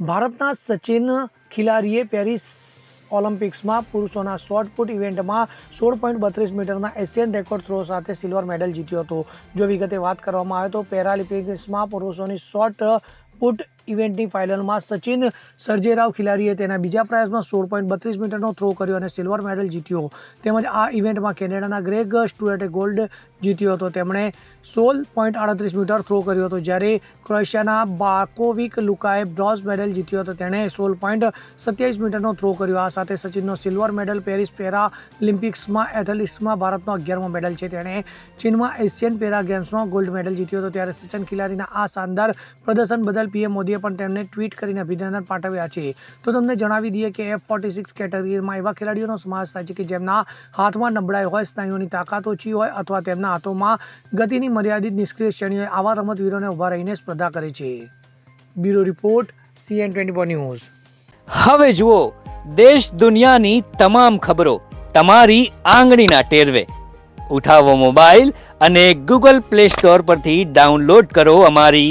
ભારતના સચિન ખિલારીએ પેરિસ ઓલિમ્પિક્સમાં પુરુષોના શોર્ટ પુટ ઇવેન્ટમાં સોળ પોઈન્ટ બત્રીસ મીટરના એશિયન રેકોર્ડ થ્રો સાથે સિલ્વર મેડલ જીત્યો હતો. જો વિગતે વાત કરવામાં આવે તો પેરાલિમ્પિક્સમાં પુરુષોની શોર્ટ પુટ ઇવેન્ટની ફાઇનલમાં સચિન સર્જેરાવ ખિલાડીએ તેના બીજા પ્રયાસમાં સોળ પોઈન્ટ બત્રીસ મીટરનો થ્રો કર્યો અને સિલ્વર મેડલ જીત્યો. તેમજ આ ઇવેન્ટમાં કેનેડાના ગ્રેગ સ્ટુઅર્ટે ગોલ્ડ જીત્યો હતો. તેમણે સોળ પોઈન્ટ આડત્રીસ મીટર થ્રો કર્યો હતો. જ્યારે ક્રોએશિયાના બાકોવિક લુકાએ બ્રોન્ઝ મેડલ જીત્યો હતો. તેણે સોળ પોઈન્ટ સત્યાવીસ મીટરનો થ્રો કર્યો. આ સાથે સચિનનો સિલ્વર મેડલ પેરિસ પેરા ઓલિમ્પિક્સમાં એથલેટિક્સમાં ભારતનો અગિયારમો મેડલ છે. તેણે ચીનમાં એશિયન પેરા ગેમ્સમાં ગોલ્ડ મેડલ જીત્યો હતો. ત્યારે સચિન ખિલાડીના આ શાનદાર પ્રદર્શન બદલ પીએમ મોદીએ પણ તેમને ટ્વીટ કરીને અભિનંદન પાઠવ્યા છે. તો તમને જણાવી દઈએ કે એફ ફોર્ટી સિક્સ કેટેગરીમાં એવા ખેલાડીઓનો સમાવેશ થાય છે કે જેમના હાથમાં નબળાઈ હોય, સ્નાયુઓની તાકાત ઓછી હોય અથવા તેમના હાથોમાં ગતિની મર્યાદિત નિષ્ક્રિય શ્રેણી આવા રમતવીરોને ઊભા રહીને સ્પર્ધા કરે છે. Bureau report CN twenty news. હવે જુઓ, દેશ દુનિયાની તમામ ખબરો તમારી આંગળીના ટેરવે. ઉઠાવો મોબાઈલ અને ગૂગલ પ્લે સ્ટોર પરથી ડાઉનલોડ કરો અમારી